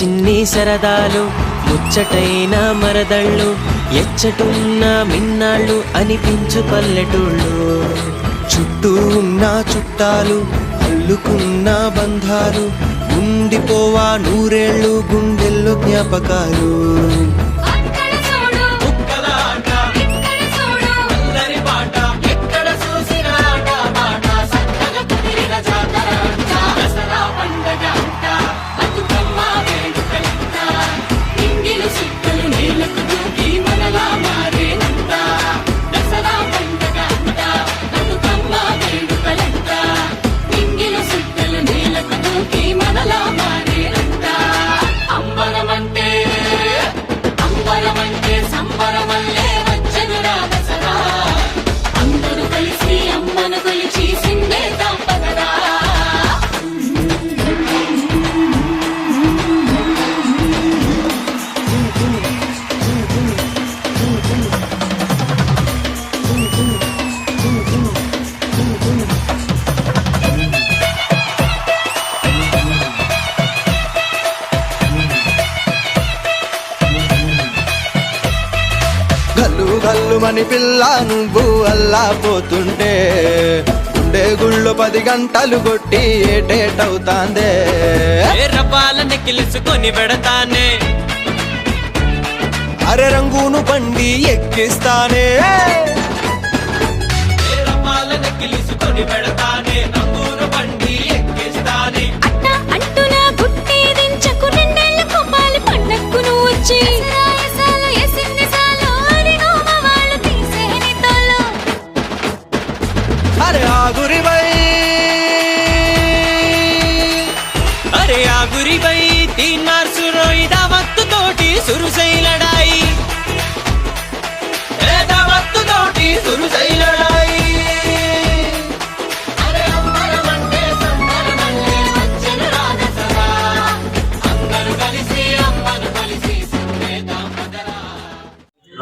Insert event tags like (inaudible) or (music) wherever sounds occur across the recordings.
చిన్ని సరదాలు ముచ్చటైన మరదళ్ళు ఎచ్చటున్న మిన్నాళ్ళు అనిపించు పల్లెటూళ్ళు. చుట్టూ ఉన్న చుట్టాలు అల్లుకున్న బంధాలు ఉండిపోవా నూరేళ్ళు గుండెల్లో జ్ఞాపకాలు. గల్లు గల్లు మని పిల్ల నువ్వు అల్లా పోతుంటే. గుండె గుళ్ళు పది గంటలు కొట్టి ఏటేటవుతాందే. రపాలని కిలుసుకొని పెడతానే. అరె రంగును బండి ఎక్కిస్తానే. రపాలని కిలుసుకొని పెడతానే.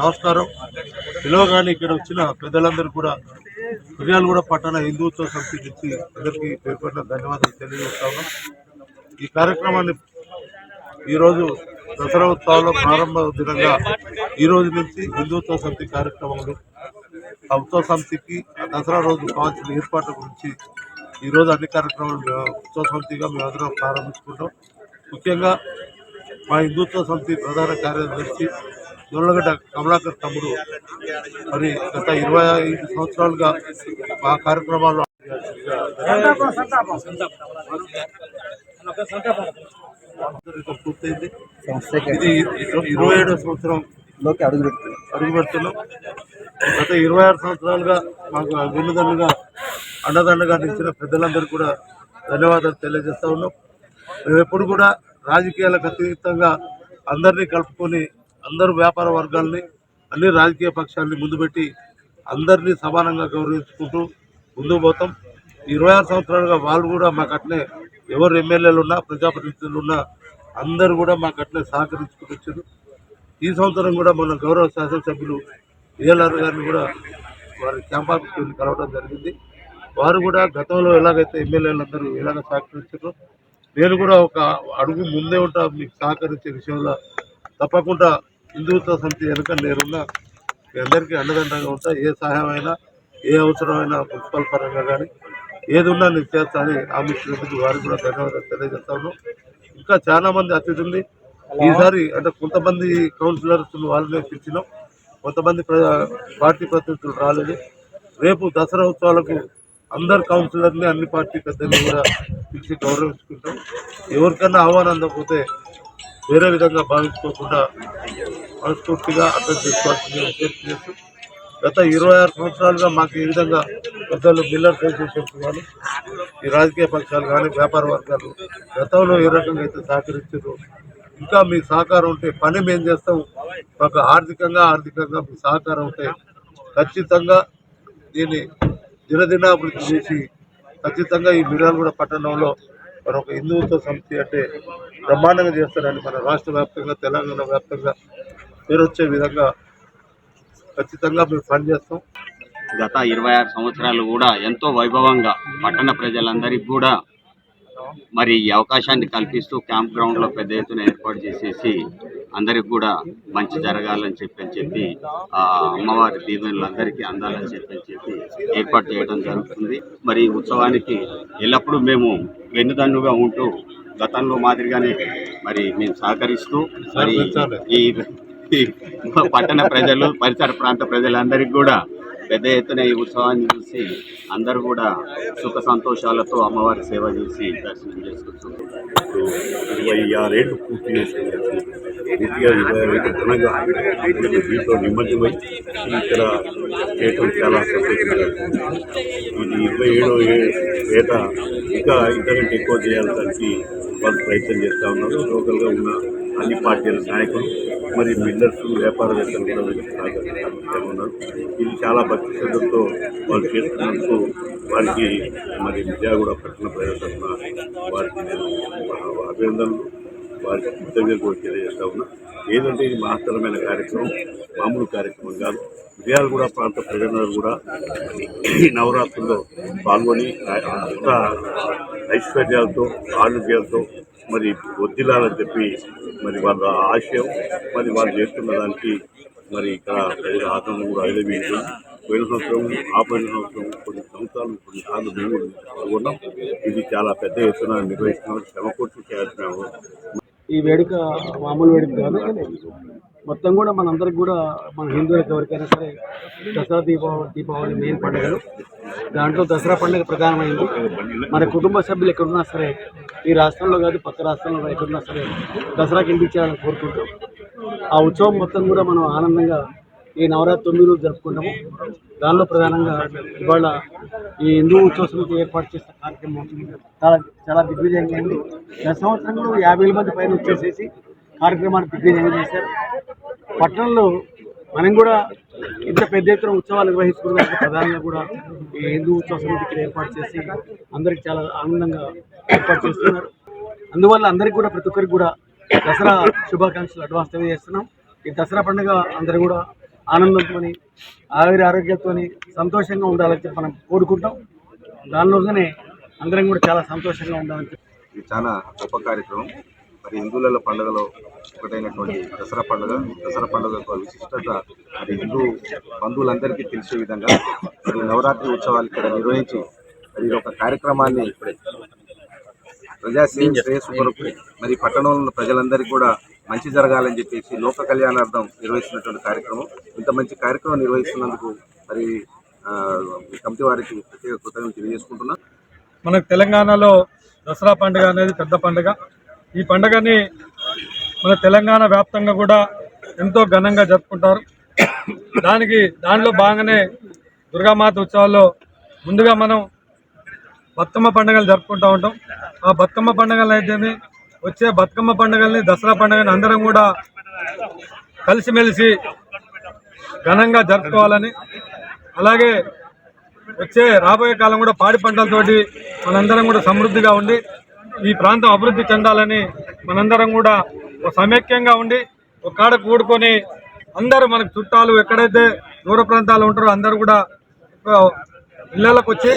నమస్కారం. పిలవగానే ఇక్కడ వచ్చిన పెద్దలందరూ కూడా కూడా పట్టణ హిందుత్వ సమితి నుంచి అందరికీ పేర్కొన్న ధన్యవాదాలు తెలియజేస్తా ఉన్నాం. ఈ కార్యక్రమాన్ని ఈరోజు దసరా ఉత్సవాల్లో ప్రారంభ దినంగా ఈ రోజు నుంచి హిందుత్వ సమితి కార్యక్రమాలు ఉత్సవ సమితికి దసరా రోజు కావాల్సిన ఏర్పాట్ల గురించి ఈరోజు అన్ని కార్యక్రమాలు ఉత్సవ సమితిగా మేమందరం ప్రారంభించుకుంటాం. ముఖ్యంగా మా హిందుత్వ సమితి ప్రధాన కార్యదర్శి దొల్లగడ్డ కమలాకర్ తమ్ముడు. మరి గత ఇరవై ఐదు సంవత్సరాలుగా మా కార్యక్రమాల్లో పూర్తయింది. ఇది ఇరవై ఏడో సంవత్సరం అడుగు పెడుతున్నాం. గత ఇరవై ఆరు సంవత్సరాలుగా మాకు వెన్నుదన్నుగా అండదండగా నిలిచిన పెద్దలందరూ కూడా ధన్యవాదాలు తెలియజేస్తా ఉన్నాం. మేము ఎప్పుడు కూడా రాజకీయాలకు అతీతంగా అందరినీ కలుపుకొని అందరు వ్యాపార వర్గాల్ని అన్ని రాజకీయ పక్షాలని ముందు పెట్టి అందరినీ సమానంగా గౌరవించుకుంటూ ముందుకు పోతాం. ఇరవై ఆరు సంవత్సరాలుగా వాళ్ళు కూడా మాకు అట్లే ఎవరు ఎమ్మెల్యేలు ఉన్నా ప్రజాప్రతినిధులు ఉన్నా అందరూ కూడా మాకు అట్లే సహకరించుకుంటూ వచ్చారు. ఈ సంవత్సరం కూడా మన గౌరవ శాసనసభ్యులు ఏఎల్ఆర్ గారిని కూడా వారి క్యాంప్ కలవడం జరిగింది. వారు కూడా గతంలో ఎలాగైతే ఎమ్మెల్యేలందరూ ఎలాగ సహకరించారో నేను కూడా ఒక అడుగు ముందే ఉంటా మీకు సహకరించే విషయంలో తప్పకుండా హిందుత్వ సమితి వెనుక మీ అందరికీ అండదండగా ఉంటా ఏ సహాయమైనా ఏ అవసరమైనా మున్సిపల్ పరంగా కానీ ఏది ఉన్నా నేను చేస్తా అని హామీ వారికి కూడా ధన్యవాదాలు తెలియజేస్తాను. ఇంకా చాలా మంది అతిథుల్ని ఈసారి అంటే కొంతమంది కౌన్సిలర్స్ వాళ్ళనే పిలిచినాం. కొంతమంది ప్ర- పార్టీ ప్రతినిధులు రాలేదు. రేపు దసరా ఉత్సవాలకు అందరు కౌన్సిలర్ని అన్ని పార్టీ పెద్దల్ని కూడా పిలిచి గౌరవించుకుంటాం. ఎవరికన్నా ఆహ్వానం అందకపోతే వేరే విధంగా భావించుకోకుండా మనస్ఫూర్తిగా అర్థం చేసుకోవాల్సింది విజ్ఞప్తి చేస్తూ గత ఇరవై ఆరు సంవత్సరాలుగా మాకు ఈ విధంగా పెద్దలు మిల్లర్ అసోసియేషన్స్ కానీ ఈ రాజకీయ పక్షాలు కానీ వ్యాపార వర్గాలు గతంలో ఏ రకంగా అయితే సహకరించారో ఇంకా మీ సహకారం ఉంటే పని మేము చేస్తాం. మాకు ఆర్థికంగా ఆర్థికంగా మీ సహకారం ఉంటే ఖచ్చితంగా దీన్ని దినదినాభివృద్ధి చేసి ఖచ్చితంగా ఈ మిర్యాలగూడ పట్టణంలో మరి ఒక హిందుత్వ సమితి అంటే బ్రహ్మాండంగా చేస్తారని మన రాష్ట్ర వ్యాప్తంగా తెలంగాణ వ్యాప్తంగా పేరు వచ్చే విధంగా ఖచ్చితంగా మేము పనిచేస్తాం గత ఇరవై ఆరు సంవత్సరాలు కూడా ఎంతో వైభవంగా పట్టణ ప్రజలందరికీ కూడా మరి ఈ అవకాశాన్ని కల్పిస్తూ క్యాంప్ గ్రౌండ్లో పెద్ద ఎత్తున ఏర్పాటు చేసేసి అందరికి కూడా మంచి జరగాలని చెప్పి అని చెప్పి ఆ అమ్మవారి దీవెనలు అందరికీ అందాలని చెప్పి అని చెప్పి ఏర్పాటు చేయడం జరుగుతుంది. మరి ఈ ఉత్సవానికి ఎల్లప్పుడూ మేము వెన్నుదన్నుగా ఉంటూ గతంలో మాదిరిగానే మరి మేము సహకరిస్తూ మరి ఈ ఈ పట్టణ ప్రజలు పరిసర ప్రాంత ప్రజలందరికీ కూడా పెద్ద ఎత్తున ఈ ఉత్సవాన్ని చూసి అందరూ కూడా సుఖ సంతోషాలతో అమ్మవారి సేవ చేసి దర్శనం చేసుకుంటున్నారు. ఇరవై ఆరేళ్ళు పూర్తి చేసింది పూర్తిగా ఇరవై ఆరేళ్ళు ఘనంగా దీంట్లో నిమజ్జమై ఇక్కడ చేయటం చాలా సంతోషంగా ఇది ఇరవై ఏడో ఏ- ఏట ఇంకా ఇంతకంటే ఎక్కువ చేయాలని వాళ్ళు ప్రయత్నం చేస్తూ ఉన్నారు. లోకల్గా ఉన్న అన్ని పార్టీల నాయకులు మరి బిల్డర్స్ వ్యాపారవేత్తలు కూడా ఉన్నారు. ఇది చాలా భక్తి శ్రద్ధలతో వాళ్ళు చేస్తున్నందుకు వారికి మరి విజయగూడ పట్టణ ప్రజల తరఫున వారికి నేను అభినందనలు. వారికి కృతజ్ఞతలు కూడా తెలియజేస్తా ఉన్నా. ఏదంటే ఇది మహత్తరమైన కార్యక్రమం మామూలు కార్యక్రమం కాదు. విజయాలగూడ ప్రాంత ప్రజలందరూ కూడా ఈ (clears throat) నవరాత్రుల్లో పాల్గొని అంత ఐశ్వర్యాలతో ఆరోగ్యాలతో మరి వద్దిలాలని చెప్పి మరి వాళ్ళ ఆశయం మరి వాళ్ళు చేస్తున్న దానికి మరి ఇక్కడ ప్రజల ఆదరణ కూడా అదిలేదు పోయిన సంవత్సరం ఆ పోయిన సంవత్సరం కొన్ని సంవత్సరాలు కొన్ని సార్లు మేము పాల్గొన్నాం. ఇది చాలా పెద్ద ఎత్తున నిర్వహిస్తున్నాం శ్రమ కొట్టి చేయాల్సిన ఈ వేడుక మామూలు వేడుక కాదు మొత్తం కూడా మనందరికి కూడా మన హిందువులకు ఎవరికైనా సరే దసరా దీపావళి దీపావళి మెయిన్ పండుగలు. దాంట్లో దసరా పండుగ ప్రధానమైంది. మన కుటుంబ సభ్యులు ఎక్కడున్నా సరే ఈ రాష్ట్రంలో కాదు పక్క రాష్ట్రంలో ఎక్కడున్నా సరే దసరాకి ఇంటికి చేయాలని ఆ ఉత్సవం మొత్తం కూడా మనం ఆనందంగా ఈ నవరాత్రి తొమ్మిది రోజులు జరుపుకుంటాము. దానిలో ప్రధానంగా ఇవాళ ఈ హిందూ ఉత్సవ సమితి ఏర్పాటు చేసిన కార్యక్రమం చాలా చాలా దిగ్విజయంగా అయింది గత సంవత్సరంలో యాభై వేల మంది పైన వచ్చేసేసి కార్యక్రమాన్ని దిగ్విజయంగా చేశారు పట్టణంలో మనం కూడా ఇంత పెద్ద ఎత్తున ఉత్సవాలు నిర్వహించుకున్న ప్రధానంగా కూడా ఈ హిందూ ఉత్సవ సమితికి ఏర్పాటు చేసి అందరికి చాలా ఆనందంగా ఏర్పాటు చేస్తున్నారు. అందువల్ల అందరికీ కూడా ప్రతి ఒక్కరికి కూడా దసరా శుభాకాంక్షలు అడ్వాన్స్ తెలియజేస్తున్నాం. ఈ దసరా పండుగ అందరూ కూడా ఆనందంతో ఆవిరి ఆరోగ్యంతో సంతోషంగా ఉండాలని చెప్పి మనం కోరుకుంటాం. దానిలోనే అందరం కూడా చాలా సంతోషంగా ఉండాలని చెప్పి చాలా గొప్ప కార్యక్రమం. మరి హిందువుల పండుగలో ఒకటైనటువంటి దసరా పండుగ. దసరా పండుగ యొక్క విశిష్టత మరి హిందూ బంధువులందరికీ తెలిసే విధంగా మరి నవరాత్రి ఉత్సవాలు ఇక్కడ నిర్వహించి మరి ఒక కార్యక్రమాన్ని ప్రజా శ్రేయస్సు కొరకు మరి పట్టణంలో ఉన్న ప్రజలందరికీ కూడా మంచి జరగాలని చెప్పేసి లోక కళ్యాణార్థం నిర్వహిస్తున్నటువంటి కార్యక్రమం. ఇంత మంచి కార్యక్రమం నిర్వహిస్తున్నందుకు మరి కమిటీ వారికి ప్రత్యేక కృతజ్ఞతలు తెలియజేసుకుంటున్నాం. మనకు తెలంగాణలో దసరా పండుగ అనేది పెద్ద పండుగ. ఈ పండుగని మన తెలంగాణ వ్యాప్తంగా కూడా ఎంతో ఘనంగా జరుపుకుంటారు. దానికి దానిలో భాగంగానే దుర్గామాత ఉత్సవాల్లో ముందుగా మనం బతుకమ్మ పండుగలు జరుపుకుంటూ ఉంటాం. ఆ బతుకమ్మ పండుగలు అయితేనే వచ్చే బతుకమ్మ పండుగల్ని దసరా పండుగని అందరం కూడా కలిసిమెలిసి ఘనంగా జరుపుకోవాలని అలాగే వచ్చే రాబోయే కాలం కూడా పాడి పంటలతోటి మనందరం కూడా సమృద్ధిగా ఉండి ఈ ప్రాంతం అభివృద్ధి చెందాలని మనందరం కూడా ఒక సమైక్యంగా ఉండి ఒక కాడ కూడుకొని అందరూ మనకు చుట్టాలు ఎక్కడైతే దూర ప్రాంతాలు ఉంటారో అందరూ కూడా ఒక వచ్చి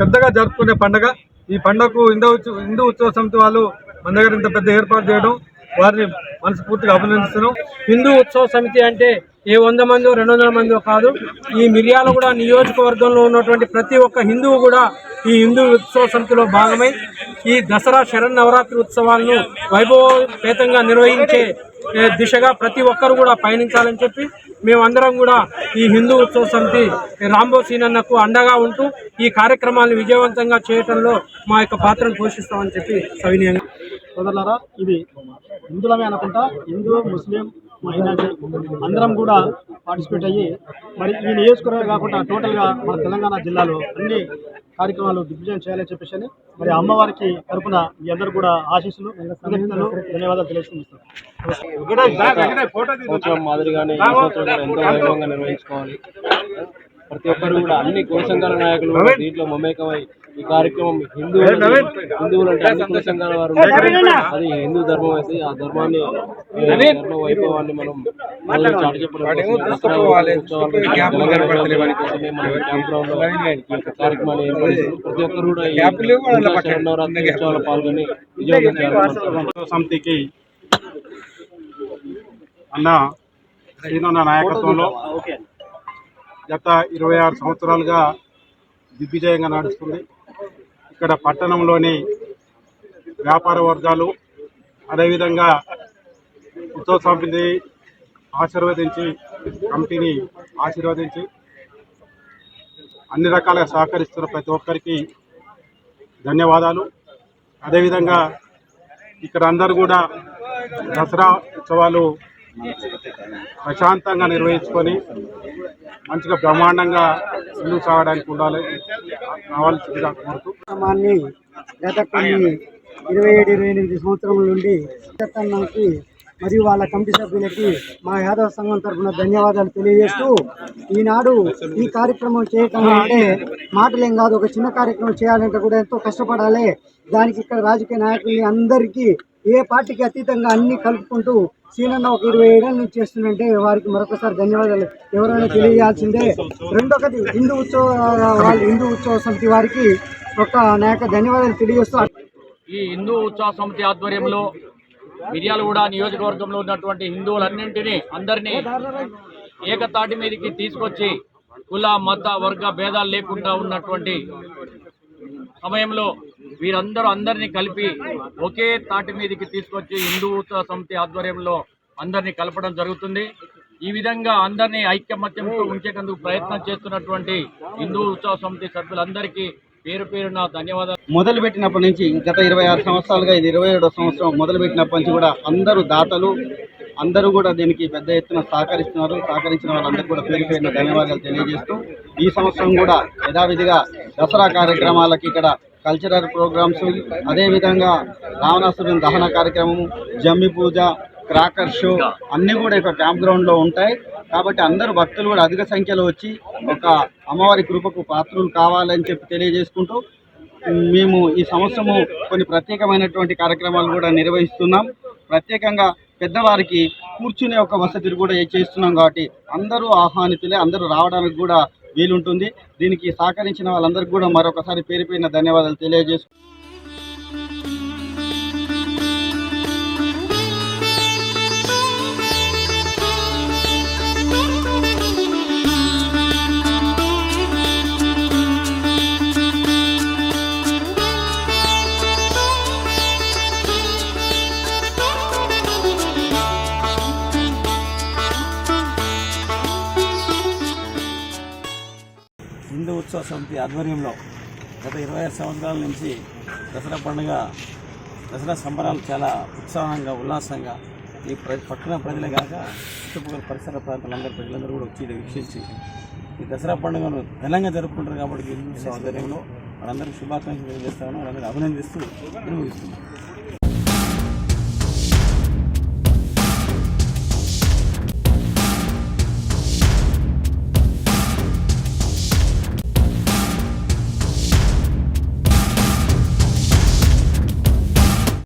పెద్దగా జరుపుకునే పండగ. ఈ పండగకు హిందూ ఉత్సవ హిందూ ఉత్సవ సమితి వాళ్ళు మన దగ్గర ఇంత పెద్ద ఏర్పాటు చేయడం వారిని మనస్ఫూర్తిగా అభినందిస్తున్నాం. హిందూ ఉత్సవ సమితి అంటే ఏ వంద మంది రెండు వందల మంది కాదు. ఈ మిర్యాలగూడ నియోజకవర్గంలో ఉన్నటువంటి ప్రతి ఒక్క హిందువు కూడా ఈ హిందూ ఉత్సవ సమితిలో భాగమై ఈ దసరా శరన్నవరాత్రి ఉత్సవాలను వైభవపేతంగా నిర్వహించే దిశగా ప్రతి ఒక్కరు కూడా పయనించాలని చెప్పి మేమందరం కూడా ఈ హిందూ ఉత్సవ సమితి రాంబో సీనన్నకు అండగా ఉంటూ ఈ కార్యక్రమాలను విజయవంతంగా చేయటంలో మా యొక్క పాత్రను పోషిస్తామని చెప్పి సవినీయంగా సోదరులారా ఇది హిందులమే అనుకుంటా హిందూ ముస్లిం మైనార్టీ అందరం కూడా పార్టిసిపేట్ అయ్యి మరి ఈ నియోజకవర్గం కాకుండా టోటల్గా మన తెలంగాణ జిల్లాలో అన్ని కార్యక్రమాలు దిగ్విజయం చేయాలని చెప్పేసి అని మరి అమ్మవారికి తరపున మీ అందరూ కూడా ఆశీస్సులు కృతజ్ఞతలు ధన్యవాదాలు తెలియజేస్తున్నాం మాదిరిగానే ఎంతో వైభవంగా నిర్వహించుకోవాలి. ప్రతి ఒక్కరు కూడా అన్ని కుల నాయకులు దీంట్లో మమేకమై ఈ కార్యక్రమం హిందూ హిందువులు అంటే అన్ని కుల సంఘాల వారు. అది హిందూ ధర్మం అయితే ఆ ధర్మాన్ని ధర్మ వైభవాన్ని మనం చాటి కార్యక్రమాన్ని. ప్రతి ఒక్కరు కూడా పాల్గొని సమితికి అన్న శ్రీనన్న నాయకత్వంలో గత ఇరవై ఆరు సంవత్సరాలుగా దిగ్విజయంగా నడుస్తుంది. ఇక్కడ పట్టణంలోని వ్యాపార వర్గాలు అదేవిధంగా ఉత్సవ సమితిని ఆశీర్వదించి కమిటీని ఆశీర్వదించి అన్ని రకాలుగా సహకరిస్తున్న ప్రతి ఒక్కరికి ధన్యవాదాలు. అదేవిధంగా ఇక్కడ అందరూ కూడా దసరా ఉత్సవాలు ప్రశాంతంగా నిర్వహించుకొని మంచిగా బ్రహ్మాండంగా ముందుకు సాగడానికి ఉండాలి. కావాల్సిందిగా కోరుతూ కార్యక్రమాన్ని గత కొన్ని ఇరవై ఏడు ఇరవై ఎనిమిది సంవత్సరముల నుండి మరియు వాళ్ళ కమిటీ సభ్యులకి మా యాదవ సంఘం తరఫున ధన్యవాదాలు తెలియజేస్తూ ఈనాడు ఈ కార్యక్రమం చేయటం అంటే మాటలేం కాదు ఒక చిన్న కార్యక్రమం చేయాలంటే కూడా ఎంతో కష్టపడాలి. దానికి ఇక్కడ రాజకీయ నాయకుల్ని అందరికీ ఏ పార్టీకి అతీతంగా అన్ని కలుపుకుంటూ సీనన్న ఒక ఇరవై ఏళ్ళ నుంచి చేస్తుందంటే వారికి మరొకసారి ధన్యవాదాలు. ఎవరైనా తెలియజేయాల్సిందే రెండొకటి హిందూ ఉత్సవ వాళ్ళు హిందూ ఉత్సవ సమితి వారికి ఒక నా యొక్క ధన్యవాదాలు తెలియజేస్తూ ఈ హిందూ ఉత్సవ సమితి ఆధ్వర్యంలో మిర్యాలగూడ నియోజకవర్గంలో ఉన్నటువంటి హిందువులన్నింటినీ అందరినీ ఏకతాటి మీదకి తీసుకొచ్చి కుల మత వర్గ భేదాలు లేకుండా ఉన్నటువంటి సమయంలో వీరందరూ అందరినీ కలిపి ఒకే తాటి మీదకి తీసుకొచ్చి హిందూ ఉత్సవ సమితి ఆధ్వర్యంలో అందరినీ కలపడం జరుగుతుంది. ఈ విధంగా అందరినీ ఐక్యమత్యంతో ఉంచేందుకు ప్రయత్నం చేస్తున్నటువంటి హిందూ ఉత్సవ సమితి సభ్యులందరికీ పేరు పేరు నా ధన్యవాదాలు. మొదలు పెట్టినప్పటి నుంచి గత ఇరవై ఆరు సంవత్సరాలుగా ఇది ఇరవై ఏడో సంవత్సరం మొదలు పెట్టినప్పటి నుంచి కూడా అందరూ దాతలు అందరూ కూడా దీనికి పెద్ద ఎత్తున సహకరిస్తున్నారు. సహకరించిన వాళ్ళందరూ కూడా పేరు పేరున ధన్యవాదాలు తెలియజేస్తూ ఈ సంవత్సరం కూడా యథావిధిగా దసరా కార్యక్రమాలకి ఇక్కడ కల్చరల్ ప్రోగ్రామ్స్ అదేవిధంగా రావణాసురుని దహన కార్యక్రమము జమ్మి పూజ క్రాకర్ షో అన్నీ కూడా ఇక్కడ క్యాంప్ గ్రౌండ్లో ఉంటాయి. కాబట్టి అందరూ భక్తులు కూడా అధిక సంఖ్యలో వచ్చి ఒక అమ్మవారి కృపకు పాత్రలు కావాలని చెప్పి తెలియజేసుకుంటూ మేము ఈ సంవత్సరము కొన్ని ప్రత్యేకమైనటువంటి కార్యక్రమాలు కూడా నిర్వహిస్తున్నాం. ప్రత్యేకంగా పెద్దవారికి కూర్చునే ఒక వసతి కూడా చేస్తున్నాం కాబట్టి అందరూ ఆహ్వానితులే అందరూ రావడానికి కూడా వీలుంటుంది. దీనికి సహకరించిన వాళ్ళందరికీ కూడా మరొకసారి పేరు ధన్యవాదాలు తెలియజేస్తూ సమితి ఆధ్వర్యంలో గత ఇరవై ఐదు సంవత్సరాల నుంచి దసరా పండుగ దసరా సంబరాలు చాలా ఉత్సాహంగా ఉల్లాసంగా ఈ ప్ర పట్టణ ప్రజలే కాక చుట్టుపక్కల పరిసర ప్రాంతాలందరూ ప్రజలందరూ కూడా వచ్చి వీక్షించి ఈ దసరా పండుగను ఘనంగా జరుపుకుంటారు కాబట్టి హిందూ ఆధ్వర్యంలో వాళ్ళందరికీ శుభాకాంక్షలు తెలియజేస్తామని వాళ్ళందరూ అభినందిస్తూ నిర్వహిస్తున్నాం